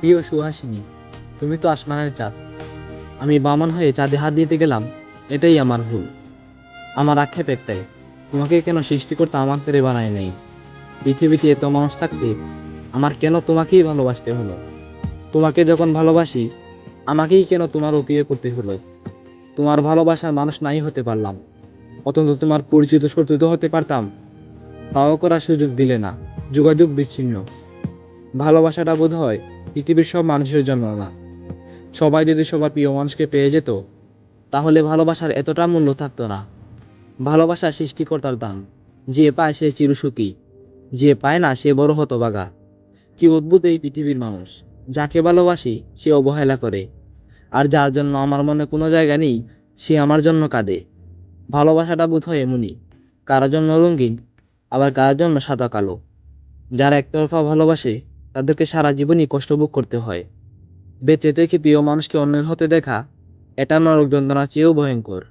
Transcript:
প্রিয় সুহাসিনী, তুমি তো আসমানের চাঁদ আমি বামন হয়ে চাঁদে হাত দিতে গেলাম, এটাই আমার ভুল। আমার আক্ষেপ একটাই, তোমাকে কেন সৃষ্টি করতে আমার তেরে বানায় নেই? পৃথিবীতে এত মানুষ থাকতে আমার কেন তোমাকেই ভালোবাসতে হলো? তোমাকে যখন ভালোবাসি, আমাকেই কেন তোমার বিয়ে করতে হলো? তোমার ভালোবাসার মানুষ নাই হতে পারলাম, অত্যন্ত তোমার পরিচিত শত্রু তো হতে পারতাম। তাও করার সুযোগ দিলে না, যোগাযোগ বিচ্ছিন্ন। ভালোবাসাটা বোধ হয় পৃথিবীর সব মানুষের জন্য না। সবাই যদি সবার প্রিয় মানুষকে পেয়ে যেত, তাহলে ভালোবাসার এতটা মূল্য থাকতো না। ভালোবাসা সৃষ্টিকর্তার দান। যে পায় সে চিরসুখী, যে পায় না সে বড় হতবাগা কি অদ্ভুত এই পৃথিবীর মানুষ। যাকে ভালোবাসি, সে অবহেলা করে। আর যার জন্য আমার মনে কোনো জায়গা নেই, সে আমার জন্য কাঁদে। ভালোবাসাটা বোধ হয় এমনই। কারোর জন্য রঙিন, আবার কারোর জন্য সাদা কালো। যারা একতরফা ভালোবাসে তাদেরকে সারা জীবনই কষ্ট ভোগ করতে হয়। বেঁচে থেকে প্রিয় মানুষকে অন্যের হতে দেখা, এটা নরক যন্ত্রণার চেয়েও ভয়ঙ্কর।